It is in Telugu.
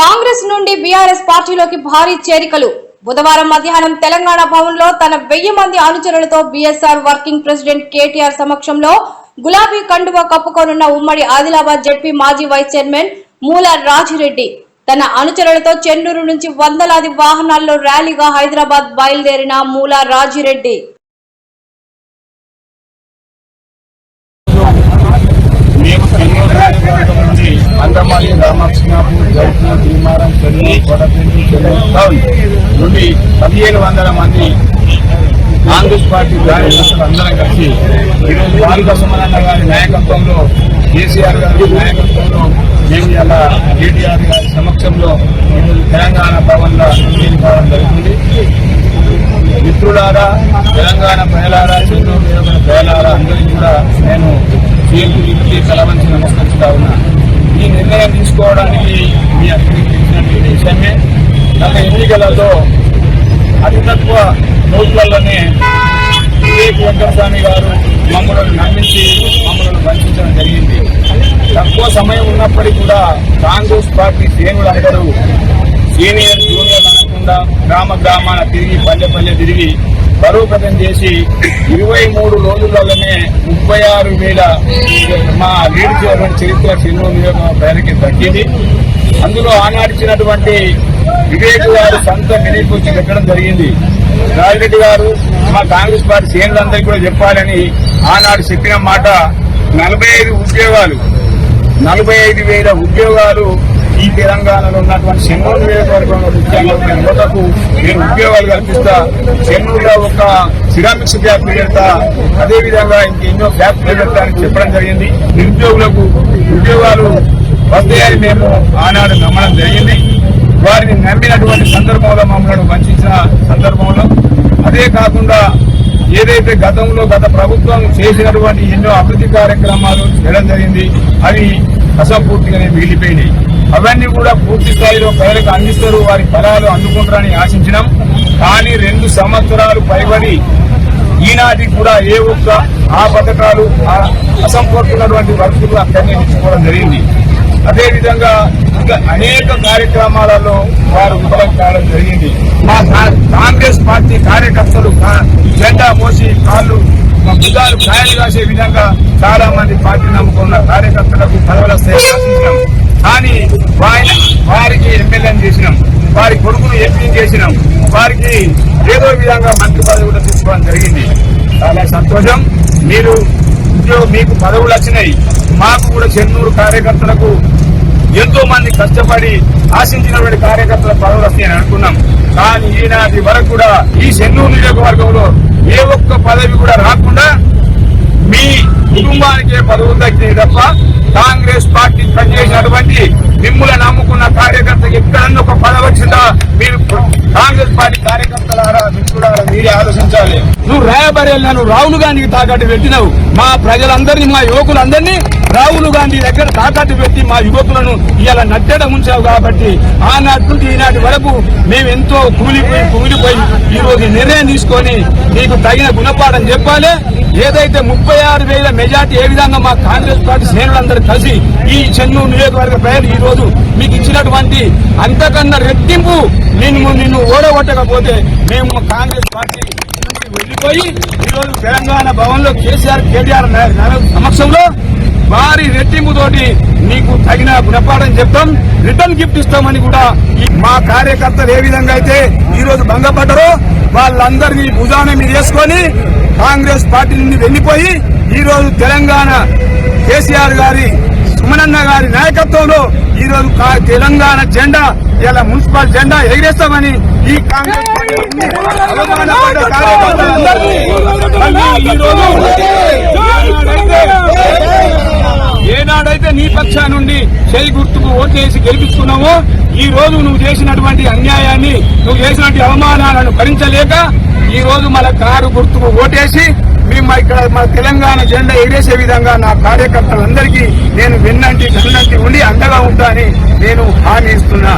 కాంగ్రెస్ నుండి బీఆర్ఎస్ పార్టీలోకి భారీ చేరికలు. బుధవారం మధ్యాహ్నం తెలంగాణ భవన్లో తన వెయ్యి మంది అనుచరులతో బీఎస్ఆర్ వర్కింగ్ ప్రెసిడెంట్ కేటీఆర్ సమక్షంలో గులాబీ కండువా కప్పుకోనున్న ఉమ్మడి ఆదిలాబాద్ జడ్పీ మాజీ వైస్ చైర్మన్ మూల రాజిరెడ్డి. తన అనుచరులతో చెన్నూరు నుంచి వందలాది వాహనాల్లో ర్యాలీగా హైదరాబాద్ బయలుదేరిన మూల రాజిరెడ్డి. మేము అండమాలి రామకృష్ణాపూర్ జైపూర్ భీమారం చెన్నై కొడపల్లి చెన్నై టౌన్ నుండి పదిహేను వందల మంది కాంగ్రెస్ పార్టీ కార్యకర్తలు అందరం కలిసి ఈరోజు బాలిక సుమనన్న గారి నాయకత్వంలో కేసీఆర్ గారి నాయకత్వంలో మేము ఇలా కేటీఆర్ గారి సమక్షంలో ఈరోజు తెలంగాణ భవన్లో కావడం జరుగుతుంది. మిత్రులారా తెలంగాణ ప్రజలారా చెన్నూరు నియోజకవర్గ ప్రజలారా అందరికీ కూడా నేను చేతులెత్తి కలవంచి నమస్కరిస్తాను నిర్ణయం తీసుకోవడానికి మీ అందరికీ విషయమే గత ఎన్నికలలో అతి తక్కువ రోజులలోనే వివేక్ వెంకటస్వామి గారు మమ్మల్ని నమ్మించి మమ్మల్ని వంచడం జరిగింది. తక్కువ సమయం ఉన్నప్పటికీ కూడా కాంగ్రెస్ పార్టీ శ్రేణులందరూ సీనియర్ జూనియర్ గ్రామ గ్రామాన తిరిగి పల్లె పల్లె తిరిగి బలోపేతం చేసి ఇరవై మూడు రోజులలోనే ముప్పై ఆరు వేల మా లీడ్ చరిత్ర చెన్నూరు నియోజకవర్గ ప్రజలకి అందులో ఆనాడిచినటువంటి వివేక్ గారు సొంత వచ్చి పెట్టడం జరిగింది. రాజిరెడ్డి గారు మా కాంగ్రెస్ పార్టీ శ్రేణులందరికీ కూడా చెప్పాలని ఆనాడు చెప్పిన మాట నలభై ఐదు ఉద్యోగాలు నలభై ఐదు వేల ఉద్యోగాలు ఈ తెలంగాణలో ఉన్నటువంటి చెన్నూరు నియోజకవర్గంలో ముఖ్యంగా ఉన్న యువతకు నేను ఉద్యోగాలు కల్పిస్తా చెన్నూరులో ఒక సిరామిక్స్ ఫ్యాక్టరీ పెడతా అదేవిధంగా ఇంకెన్నో ఫ్యాక్టరీ అని చెప్పడం జరిగింది. నిరుద్యోగులకు ఉద్యోగాలు వస్తాయని మేము ఆనాడు నమ్మడం జరిగింది. వారిని నమ్మినటువంటి సందర్భంలో మమ్మల్ని వంచిన సందర్భంలో. అదే కాకుండా ఏదైతే గతంలో గత ప్రభుత్వం చేసినటువంటి ఎన్నో అభివృద్ధి కార్యక్రమాలు చేయడం జరిగింది అవి అసంపూర్తిగానే మిగిలిపోయినాయి. అవన్నీ కూడా పూర్తి స్థాయిలో ప్రజలకు అందిస్తారు వారి ఫలాలు అందుకుంటారని ఆశించడం కానీ రెండు సంవత్సరాలు పైబడి ఈనాటికి కూడా ఏ ఒక్క ఆ పథకాలు ఆ అసంపూర్తున్నటువంటి వర్కులు అక్కడనే తీసుకోవడం జరిగింది. అదేవిధంగా ఇంకా అనేక కార్యక్రమాలలో వారు విఫలం కావడం జరిగింది. మా కాంగ్రెస్ పార్టీ కార్యకర్తలు జెండా మోసి కాళ్ళు మా భుజాలు కాయలు కాసే విధంగా చాలా మంది పార్టీ నమ్ముకున్న కార్యకర్తలకు పదవుల ఆశించినాం. కానీ వారి వారికి ఎమ్మెల్యేని చేసినాం. వారి కొడుకును ఎంపీ చేసినాం. వారికి ఏదో విధంగా మంత్రి పదవి కూడా తీసుకోవడం జరిగింది. చాలా సంతోషం. మీరు ఉద్యోగం మీకు పదవులు వచ్చినాయి. మాకు కూడా చెన్నూరు కార్యకర్తలకు ఎంతో మంది కష్టపడి ఆశించినటువంటి కార్యకర్తల పదవులు వస్తాయని అనుకున్నాం. కానీ ఈనాటి వరకు కూడా ఈ చెన్నూరు నియోజకవర్గంలో ఏ ఒక్క పదవి కూడా రాకుండా మీ కుటుంబానికే పదవులు దక్కినాయి తప్ప కాంగ్రెస్ పార్టీ పనిచేసినటువంటి మిమ్మల్ని నమ్ముకున్న కార్యకర్త ఎక్కడన్నా ఒక పదవి వచ్చిందా మీరు కాంగ్రెస్ పార్టీ కార్యకర్తలారా? మిత్రులారా మీరే ఆలోచించాలి. నువ్వు రాయబరేళ్ళు నువ్వు రాహుల్ గాంధీకి తాకట్టు పెట్టినావు. మా ప్రజలందరినీ మా యువకులందరినీ రాహుల్ గాంధీ దగ్గర తాకట్టు పెట్టి మా యువకులను ఇలా నట్టెడ ఉంచావు కాబట్టి ఆనాటి నుండి ఈనాటి వరకు మేము ఎంతో కూలిపోయి కూలిపోయి ఈ రోజు నిర్ణయం తీసుకొని నీకు తగిన గుణపాఠం చెప్పాలి. ఏదైతే ముప్పై ఆరు వేల మెజార్టీ ఏ విధంగా మా కాంగ్రెస్ పార్టీ శ్రేణులందరూ కలిసి ఈ చెన్నూరు నియోజకవర్గ ప్రజలు ఈ రోజు మీకు ఇచ్చినటువంటి అంతకన్నా రెట్టింపు నిన్ను నిన్ను మేము కాంగ్రెస్ పార్టీ నుంచి వెళ్ళిపోయి ఈ రోజు తెలంగాణ భవన్లో కేసీఆర్ కేటీఆర్ సమక్షంలో వారి రెట్టింపుతోటి నీకు తగిన గుణపాఠం చెప్తాం. రిటర్న్ గిఫ్ట్ ఇస్తామని కూడా మా కార్యకర్తలు ఏ విధంగా అయితే ఈ రోజు భంగపడ్డారో వాళ్ళందరినీ భుజాన మీద వేసుకొని కాంగ్రెస్ పార్టీ నుండి వెళ్ళిపోయి ఈ రోజు తెలంగాణ కేసీఆర్ గారి సుమనన్న గారి నాయకత్వంలో ఈ రోజు కా- తెలంగాణ జెండా ఇలా మున్సిపల్ జెండా ఎగిరేస్తామని ఈ కాంగ్రెస్ రోజు ఏనాడైతే నీ పక్షా నుండి చేయి గుర్తుకు ఓటేసి గెలిపించుకున్నావో ఈ రోజు నువ్వు చేసినటువంటి అన్యాయాన్ని నువ్వు చేసినటువంటి అవమానాలను భరించలేక ఈ రోజు మన కారు గుర్తుకు ఓటేసి మేము ఇక్కడ మా తెలంగాణ జెండా ఎగిరేసే విధంగా నా కార్యకర్తలందరికీ నేను విన్నంటి కన్నంటి ఉండి అండగా ఉంటానని నేను హామీ ఇస్తున్నా.